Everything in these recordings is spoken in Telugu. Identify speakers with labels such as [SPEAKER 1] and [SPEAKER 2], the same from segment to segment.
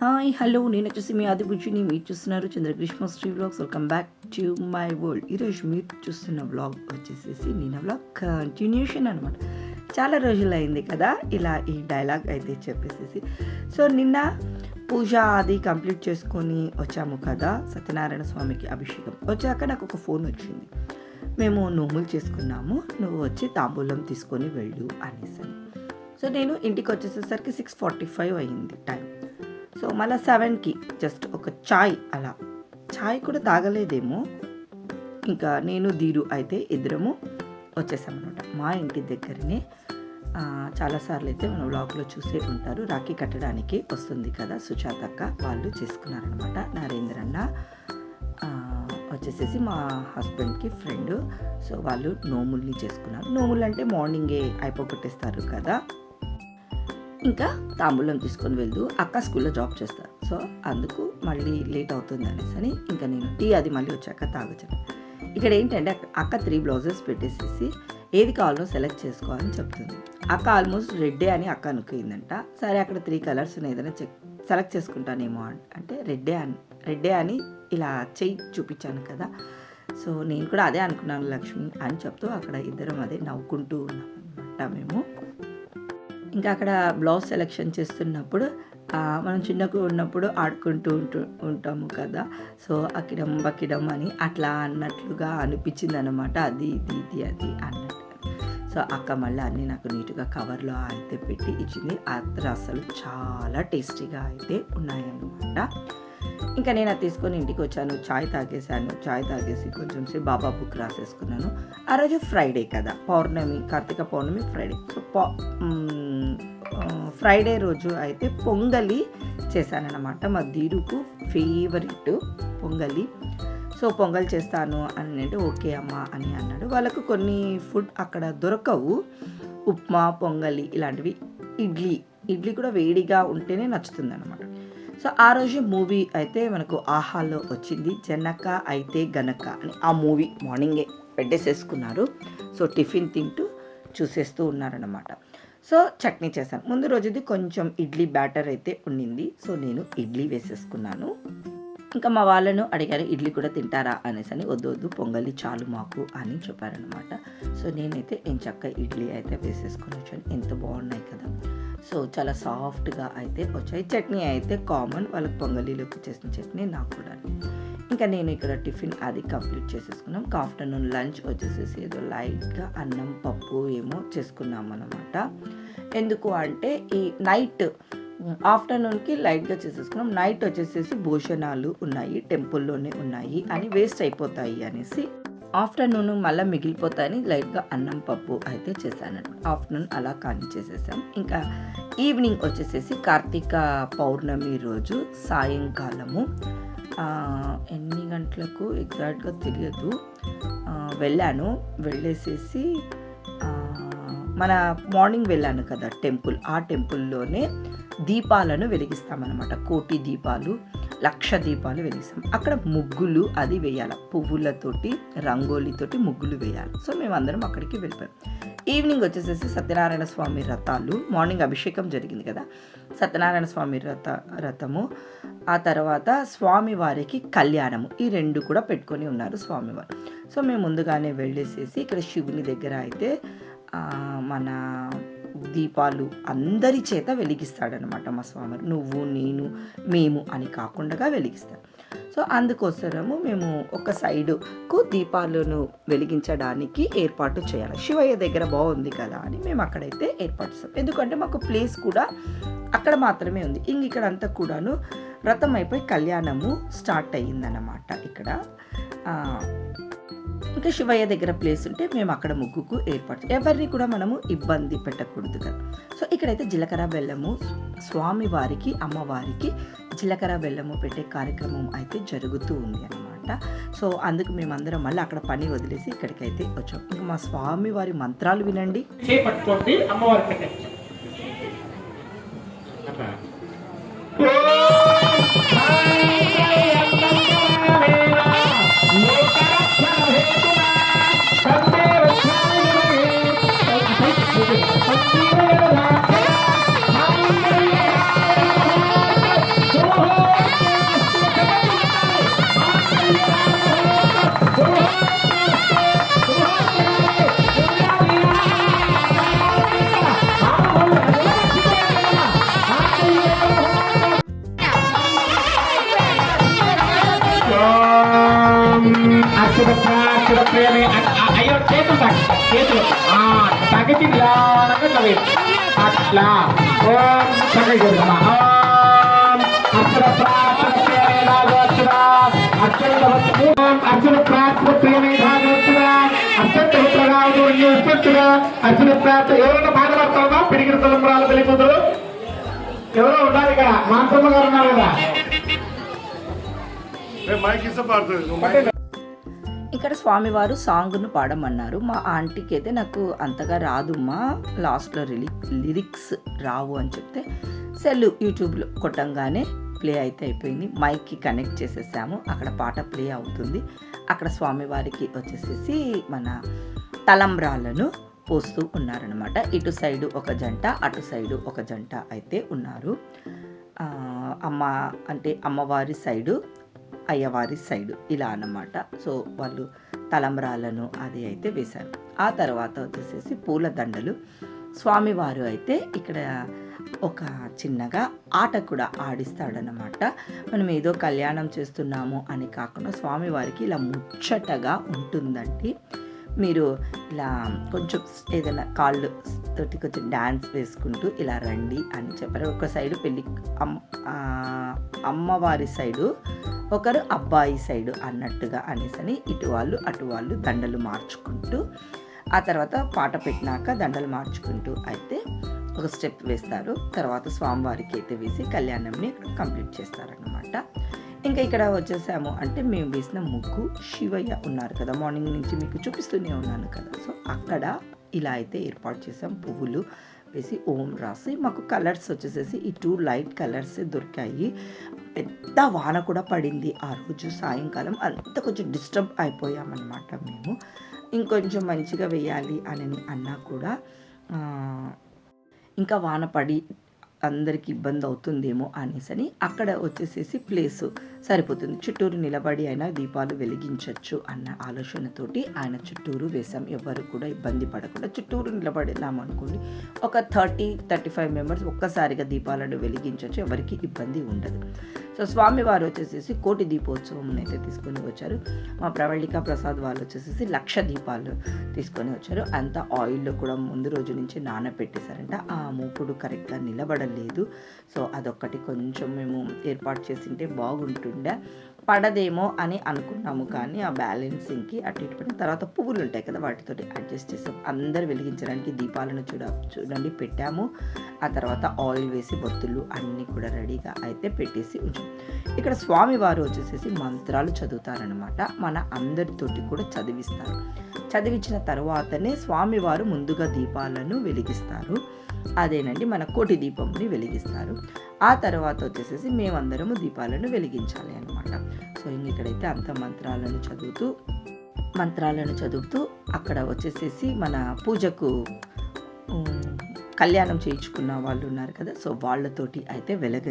[SPEAKER 1] హాయ్ హలో నేను వచ్చేసి మీ ఆదిబుజ్జిని మీరు చూస్తున్నారు Chandrakrishna Sri vlogs. Welcome back to my world ఈరోజు మీరు చూస్తున్న వ్లాగ్ వచ్చేసేసి నేను వ్లాగ్ కంటిన్యూషన్ అనమాట చాలా రోజులు అయింది కదా ఇలా ఈ డైలాగ్ అయితే చెప్పేసేసి. సో నిన్న పూజ అది కంప్లీట్ చేసుకొని వచ్చాము కదా సత్యనారాయణ స్వామికి అభిషేకం. వచ్చాక నాకు ఒక ఫోన్ వచ్చింది. మేము నోములు చేసుకున్నాము నువ్వు వచ్చి తాంబూలం తీసుకొని వెళ్ళు అనేసి సో నేను ఇంటికి వచ్చేసేసరికి సిక్స్ ఫార్టీ ఫైవ్ అయ్యింది టైం సో మళ్ళీ సెవెన్కి జస్ట్ ఒక చాయ్ అలా. చాయ్ కూడా తాగలేదేమో. ఇంకా నేను దీరు అయితే ఇద్దరము వచ్చేసామన్నమాట. మా ఇంటి దగ్గరనే చాలాసార్లు అయితే మన బ్లాగ్లో చూసే ఉంటారు. రాఖీ కట్టడానికి వస్తుంది కదా సుజాతక్క వాళ్ళు చేసుకున్నారనమాట నరేంద్ర అన్న వచ్చేసేసి మా హస్బెండ్కి ఫ్రెండ్. సో వాళ్ళు నోముల్ని చేసుకున్నారు. నోములు అంటే మార్నింగే అయిపోగొట్టేస్తారు కదా. ఇంకా తాంబూలం తీసుకొని వెళ్తూ అక్క స్కూల్లో జాబ్ చేస్తారు. సో అందుకు మళ్ళీ లేట్ అవుతుంది అనేసి అని ఇంకా నేను టీ అది మళ్ళీ వచ్చాక తాగొచ్చాను ఇక్కడ ఏంటంటే అక్క- త్రీ బ్లౌజెస్ పెట్టేసేసి ఏది కావాలో సెలెక్ట్ చేసుకోవాలని చెప్తుంది. అక్క ఆల్మోస్ట్ రెడ్డే అని అక్క అనుకుందంట. సరే అక్కడ త్రీ కలర్స్ ఉన్నాయి ఏదైనా చెక్ సెలెక్ట్ చేసుకుంటానేమో అంటే రెడ్డే అని రెడ్డే అని ఇలా చెయ్యి చూపించాను కదా. సో నేను కూడా అదే అనుకున్నాను లక్ష్మి అని చెప్తూ అక్కడ ఇద్దరం అదే నవ్వుకుంటూ ఉన్నాం అనమాట మేము. ఇంకా అక్కడ బ్లౌజ్ సెలెక్షన్ చేస్తున్నప్పుడు మనం చిన్నగా ఉన్నప్పుడు ఆడుకుంటూ ఉంటూ ఉంటాము కదా. సో అకిడం బకిడం అని అట్లా అన్నట్లుగా అనిపించింది అనమాట అది ఇది ఇది అది అన్నట్టు. సో అక్క మళ్ళీ అన్నీ నాకు నీట్గా కవర్లో అయితే పెట్టి ఇచ్చింది. అత్ర అసలు చాలా టేస్టీగా అయితే ఉన్నాయన్నమాట. ఇంకా నేను అది తీసుకొని ఇంటికి వచ్చాను. చాయ్ తాగేసాను చాయ్ తాగేసి కొంచెం సేపు బాబా బుక్ రాసేసుకున్నాను. ఆ రోజు ఫ్రైడే కదా. పౌర్ణమి కార్తీక పౌర్ణమి ఫ్రైడే. సో పౌ ఫ్రైడే రోజు అయితే పొంగలి చేశానన్నమాట. మా దీడుకు ఫేవరెట్ పొంగలి. సో పొంగల్ చేస్తాను అని అంటే ఓకే అమ్మా అని అన్నాడు. వాళ్ళకు కొన్ని ఫుడ్ అక్కడ దొరకవు. ఉప్మా పొంగలి ఇలాంటివి. ఇడ్లీ. ఇడ్లీ కూడా వేడిగా ఉంటేనే నచ్చుతుంది అనమాట సో ఆ రోజు మూవీ అయితే మనకు ఆహాలో వచ్చింది. జనక అయితే గనక అని ఆ మూవీ మార్నింగే పెట్టేసేసుకున్నారు. సో టిఫిన్ తింటూ చూసేస్తూ ఉన్నారనమాట సో చట్నీ చేశాను. ముందు రోజుది కొంచెం ఇడ్లీ బ్యాటర్ అయితే ఉండింది. సో నేను ఇడ్లీ వేసేసుకున్నాను. ఇంకా మా వాళ్ళను అడిగారు ఇడ్లీ కూడా తింటారా? అనేసి అని. వద్దు వద్దు పొంగలి చాలు మాకు అని చెప్పారనమాట సో నేనైతే ఎంచక్క ఇడ్లీ అయితే వేసేసుకొని వచ్చాను. ఎంత బాగున్నాయి కదా. సో చాలా సాఫ్ట్గా అయితే వచ్చాయి. చట్నీ అయితే కామన్. వాళ్ళకి పొంగలీలోకి చేసిన చట్నీ నాకు కూడా ఇంకా నేను ఇక్కడ టిఫిన్ అది కంప్లీట్ చేసేసుకున్నాం. ఆఫ్టర్నూన్ లంచ్ వచ్చేసేసి ఏదో లైట్గా అన్నం పప్పు ఏమో చేసుకున్నాం అనమాట ఎందుకు అంటే ఈ నైట్ ఆఫ్టర్నూన్కి లైట్గా చేసేసుకున్నాం. నైట్ వచ్చేసేసి భోజనాలు ఉన్నాయి టెంపుల్లోనే ఉన్నాయి అని వేస్ట్ అయిపోతాయి అనేసి ఆఫ్టర్నూన్ మళ్ళీ మిగిలిపోతాయని లైట్గా అన్నం పప్పు అయితే చేశాను. ఆఫ్టర్నూన్ అలా కానీ చేసేసాం. ఇంకా ఈవినింగ్ వచ్చేసేసి కార్తీక పౌర్ణమి రోజు సాయంకాలము. ఎన్ని గంటలకు ఎగ్జాక్ట్గా తెలియదు. వెళ్ళాను. వెళ్ళేసేసి మన మార్నింగ్ వెళ్ళాను కదా టెంపుల్. ఆ టెంపుల్లోనే దీపాలను వెలిగిస్తామన్నమాట. కోటి దీపాలు. లక్ష దీపాలు వెలిసాం అక్కడ ముగ్గులు అది వేయాలి. పువ్వులతోటి రంగోలీతోటి ముగ్గులు వేయాలి. సో మేమందరం అక్కడికి వెళ్ళిపోయాం. ఈవినింగ్ వచ్చేసేసి సత్యనారాయణ స్వామి రథాలు మార్నింగ్ అభిషేకం జరిగింది కదా. సత్యనారాయణ స్వామి రథ రథము ఆ తర్వాత స్వామివారికి కళ్యాణము. ఈ రెండు కూడా పెట్టుకొని ఉన్నారు స్వామివారు సో మేము ముందుగానే వెళ్ళేసేసి ఇక్కడ శివుని దగ్గర అయితే మన దీపాలు అందరి చేత వెలిగిస్తాడనమాట మా స్వామి నువ్వు నేను మేము అని కాకుండా వెలిగిస్తాడు. సో అందుకోసము మేము ఒక సైడుకు దీపాలను వెలిగించడానికి ఏర్పాటు చేయాలి. శివయ్య దగ్గర బాగుంది కదా అని మేము అక్కడైతే ఏర్పాటు చేస్తాం. ఎందుకంటే మాకు ప్లేస్ కూడా అక్కడ మాత్రమే ఉంది. ఇంక ఇక్కడ అంతా కూడాను వ్రతం అయిపోయి కళ్యాణము స్టార్ట్ అయ్యిందన్నమాట ఇక్కడ. ఇంకా శివయ్య దగ్గర ప్లేస్ ఉంటే మేము అక్కడ ముగ్గుకు ఏర్పాటు ఎవరిని కూడా మనము ఇబ్బంది పెట్టకూడదు కదా. సో ఇక్కడైతే జీలకర్ర బెల్లము స్వామి వారికి అమ్మవారికి జీలకర్ర బెల్లము పెట్టే కార్యక్రమం అయితే జరుగుతూ ఉంది అన్నమాట. సో అందుకు మేమందరం మళ్ళీ అక్కడ పని వదిలేసి ఇక్కడికైతే వచ్చాం. ఇంకా మా స్వామి వారి మంత్రాలు వినండి.
[SPEAKER 2] చేపట్టుకోండి అమ్మవారికి అక్షర ప్రాక్షర అయ్యో చేతులు తాకి చేతులు ఆ, తాకితే నిదానంగా చదివి అట్లా ఓం చదివి ఓం అక్షర ప్రాక్షర ప్రేమి నాగోత్సవ అక్షర అక్షర ప్రార్థన నాగోత్సవ అక్షర ఎవరైనా పాట పిడిగిన తలంబరాలు ఎవరో ఉండాలి ఇక్కడ మాంసమ్మ గారు ఉన్నారు కదా
[SPEAKER 3] ఇస్తే పాడుతుంది
[SPEAKER 1] ఇక్కడ స్వామివారు సాంగ్ను పాడమన్నారు. మా ఆంటీకి అయితే నాకు అంతగా రాదు మా లాస్ట్లో రిలి లిరిక్స్ రావు అని చెప్తే సెల్ యూట్యూబ్లో కొట్టంగానే ప్లే అయితే అయిపోయింది. మైక్కి కనెక్ట్ చేసేసాము. అక్కడ పాట ప్లే అవుతుంది. అక్కడ స్వామివారికి వచ్చేసేసి మన తలంబ్రాలను పోస్తూ ఉన్నారనమాట ఇటు సైడు ఒక జంట అటు సైడు ఒక జంట అయితే ఉన్నారు. అమ్మ అంటే అమ్మవారి సైడు అయ్యవారి సైడు ఇలా అన్నమాట. సో వాళ్ళు తలంబ్రాలను అది అయితే వేశారు. ఆ తర్వాత వచ్చేసేసి పూలదండలు. స్వామివారు అయితే ఇక్కడ ఒక చిన్నగా ఆట కూడా ఆడిస్తాడనమాట మనం ఏదో కళ్యాణం చేస్తున్నాము అని కాకుండా స్వామివారికి ఇలా ముచ్చటగా ఉంటుందండి. మీరు ఇలా కొంచెం ఏదైనా కాళ్ళు తోటి కొంచెం డ్యాన్స్ వేసుకుంటూ ఇలా రండి అని చెప్పారు. ఒక సైడు పెళ్ళి అమ్ అమ్మవారి సైడు ఒకరు అబ్బాయి సైడు అన్నట్టుగా అనేసని ఇటు వాళ్ళు అటు వాళ్ళు దండలు మార్చుకుంటూ ఆ తర్వాత పాట పెట్టినాక దండలు మార్చుకుంటూ అయితే ఒక స్టెప్ వేస్తారు. తర్వాత స్వామివారికి అయితే వేసి కళ్యాణంని కంప్లీట్ చేస్తారనమాట ఇంకా ఇక్కడ వచ్చేసాము. అంటే మేము వేసిన ముగ్గు శివయ్య ఉన్నారు కదా మార్నింగ్ నుంచి మీకు చూపిస్తూనే ఉన్నాను కదా. సో అక్కడ ఇలా అయితే ఏర్పాటు చేసాం పువ్వులు వేసి ఓం రాసి మాకు కలర్స్ వచ్చేసేసి ఈ టూ లైట్ కలర్స్ దొరికాయి. పెద్ద వాన కూడా పడింది ఆ రోజు సాయంకాలం. అంత కొంచెం డిస్టర్బ్ అయిపోయామన్నమాట మేము. ఇంకొంచెం మంచిగా వేయాలి అని అన్నా కూడా ఇంకా వాన పడి అందరికి ఇబ్బంది అవుతుందేమో అనేసి అని అక్కడ వచ్చేసేసి ప్లేసు. సరిపోతుంది. చుట్టూరు నిలబడి అయినా దీపాలు వెలిగించవచ్చు అన్న ఆలోచనతోటి ఆయన చుట్టూరు వేసాం ఎవరు కూడా ఇబ్బంది పడకుండా చుట్టూరు నిలబడినాం అనుకోండి. ఒక థర్టీ థర్టీ ఫైవ్ మెంబర్స్ ఒక్కసారిగా దీపాలను వెలిగించవచ్చు ఎవరికి ఇబ్బంది ఉండదు. సో స్వామివారు వచ్చేసేసి కోటి దీపోత్సవం అయితే తీసుకొని వచ్చారు. మా ప్రవళిక ప్రసాద్ వాళ్ళు వచ్చేసేసి లక్ష దీపాలు తీసుకొని వచ్చారు. అంత ఆయిల్లో కూడా ముందు రోజు నుంచి నానబెట్టేశారంట. ఆ మూపుడు కరెక్ట్గా నిలబడలేదు. సో అదొక్కటి కొంచెం మేము ఏర్పాటు చేసింటే బాగుంటుండే పడదేమో అని అనుకున్నాము కానీ ఆ బ్యాలెన్సింగ్కి అటు ఇటు పడిన తర్వాత పువ్వులు ఉంటాయి కదా వాటితోటి అడ్జస్ట్ చేసాం. అందరు వెలిగించడానికి దీపాలను చూడ చూడండి పెట్టాము. ఆ తర్వాత ఆయిల్ వేసి బొత్తులు అన్నీ కూడా రెడీగా అయితే పెట్టేసి ఉంచాం. ఇక్కడ స్వామివారు వచ్చేసేసి మంత్రాలు చదువుతారనమాట మన అందరితోటి కూడా చదివిస్తారు. చదివించిన తర్వాతనే స్వామివారు ముందుగా దీపాలను వెలిగిస్తారు. అదేనండి మన కోటి దీపంని వెలిగిస్తారు. ఆ తర్వాత వచ్చేసేసి మేమందరము దీపాలను వెలిగించాలి అనమాట సో ఇంక ఇక్కడైతే అంత మంత్రాలను చదువుతూ మంత్రాలను చదువుతూ అక్కడ వచ్చేసేసి మన పూజకు కళ్యాణం చేయించుకున్న వాళ్ళు ఉన్నారు కదా సో వాళ్ళతోటి అయితే వెలగ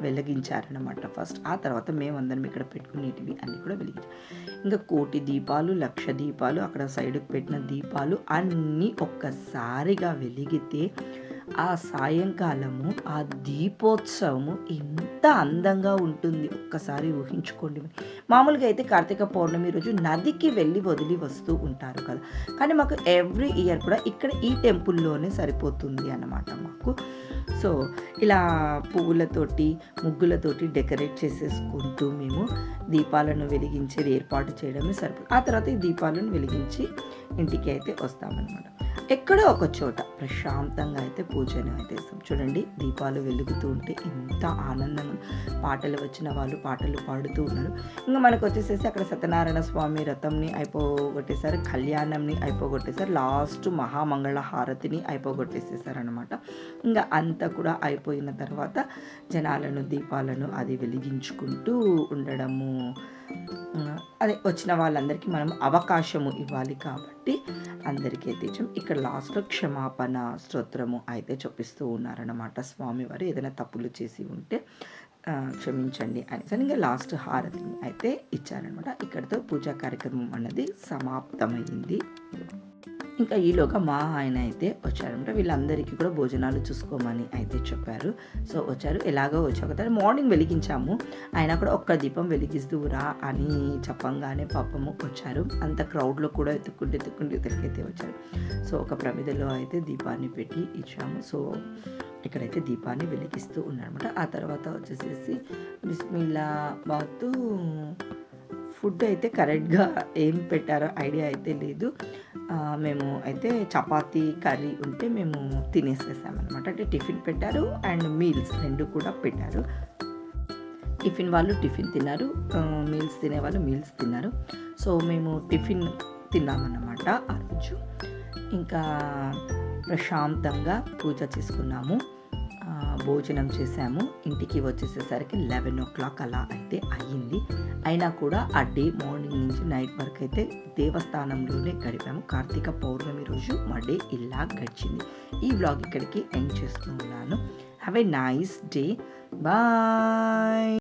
[SPEAKER 1] వెలిగించారనమాట ఫస్ట్. ఆ తర్వాత మేమందరం ఇక్కడ పెట్టుకునేటివి అన్నీ కూడా వెలిగించాం ఇంకా కోటి దీపాలు లక్ష దీపాలు అక్కడ సైడ్కి పెట్టిన దీపాలు అన్నీ ఒక్కసారిగా వెలిగితే ఆ సాయంకాలము ఆ దీపోత్సవము ఎంత అందంగా ఉంటుంది. ఒక్కసారి ఊహించుకోండి. మామూలుగా అయితే కార్తీక పౌర్ణమి రోజు నదికి వెళ్ళి వదిలి వస్తూ ఉంటారు కదా. కానీ మాకు ఎవ్రీ ఇయర్ కూడా ఇక్కడ ఈ టెంపుల్లోనే సరిపోతుంది అన్నమాట మాకు. సో ఇలా పువ్వులతోటి ముగ్గులతోటి డెకరేట్ చేసేసుకుంటూ మేము దీపాలను వెలిగించేది ఏర్పాటు చేయడమే సరిపోతుంది. ఆ తర్వాత ఈ దీపాలను వెలిగించి ఇంటికి అయితే వస్తామన్నమాట. ఎక్కడో ఒక చోట ప్రశాంతంగా అయితే పూజను అయితే ఇస్తాం చూడండి దీపాలు వెలుగుతూ ఉంటే ఎంత ఆనందం. పాటలు వచ్చిన వాళ్ళు పాటలు పాడుతూ ఉన్నారు. ఇంకా మనకు వచ్చేసేసి అక్కడ సత్యనారాయణ స్వామి రథంని అయిపోగొట్టేసారు కళ్యాణంని అయిపోగొట్టేసారు లాస్ట్ మహామంగళ హారతిని అయిపోగొట్టేసేసారనమాట ఇంకా అంతా కూడా అయిపోయిన తర్వాత జనాలను దీపాలను అది వెలిగించుకుంటూ ఉండడము అదే వచ్చిన వాళ్ళందరికీ మనం అవకాశము ఇవ్వాలి కాబట్టి అందరికీ అయితే ఇచ్చాం. ఇక్కడ లాస్ట్లో క్షమాపణ స్తోత్రము అయితే చూపిస్తూ ఉన్నారన్నమాట స్వామివారు. ఏదైనా తప్పులు చేసి ఉంటే క్షమించండి అని సరే ఇంకా లాస్ట్ హారతిని అయితే ఇచ్చారనమాట ఇక్కడితో పూజా కార్యక్రమం అన్నది సమాప్తమైంది. ఇంకా ఈలోగా మా ఆయన అయితే వచ్చారనమాట వీళ్ళందరికీ కూడా భోజనాలు చూసుకోమని అయితే చెప్పారు. సో వచ్చారు. ఎలాగో వచ్చాక తర్వాత మార్నింగ్ వెలిగించాము. ఆయన కూడా ఒక్క దీపం వెలిగిస్తూరా అని చెప్పంగానే పాపము వచ్చారు. అంత క్రౌడ్లో కూడా ఎత్తుక్కుంటూ ఎత్తుక్కుంటూ ఇద్దరికైతే వచ్చారు. సో ఒక ప్రమిదలో అయితే దీపాన్ని పెట్టి ఇచ్చాము. సో ఇక్కడైతే దీపాన్ని వెలిగిస్తూ ఉన్నారనమాట ఆ తర్వాత వచ్చేసేసి బిస్మిల్లా బాతు ఫుడ్ అయితే కరెక్ట్గా ఏం పెట్టారో ఐడియా అయితే లేదు. మేము అయితే చపాతీ కర్రీ ఉంటే మేము తినేసేసామన్నమాట. అంటే టిఫిన్ పెట్టారు అండ్ మీల్స్ రెండు కూడా పెట్టారు. టిఫిన్ వాళ్ళు టిఫిన్ తిన్నారు. మీల్స్ తినేవాళ్ళు మీల్స్ తిన్నారు. సో మేము టిఫిన్ తిన్నామన్నమాట ఆ రోజు. ఇంకా ప్రశాంతంగా పూజ చేసుకున్నాము. భోజనం చేసాము ఇంటికి వచ్చేసేసరికి లెవెన్ ఓ క్లాక్ అలా అయితే అయ్యింది. అయినా కూడా ఆ డే మార్నింగ్ నుంచి నైట్ వరకు అయితే దేవస్థానంలోనే గడిపాము. కార్తీక పౌర్ణమి రోజు మా డే ఇలా గడిచింది. ఈ వ్లాగ్ ఇక్కడికి ఎండ్ చేస్తున్నాను. Have a nice day bye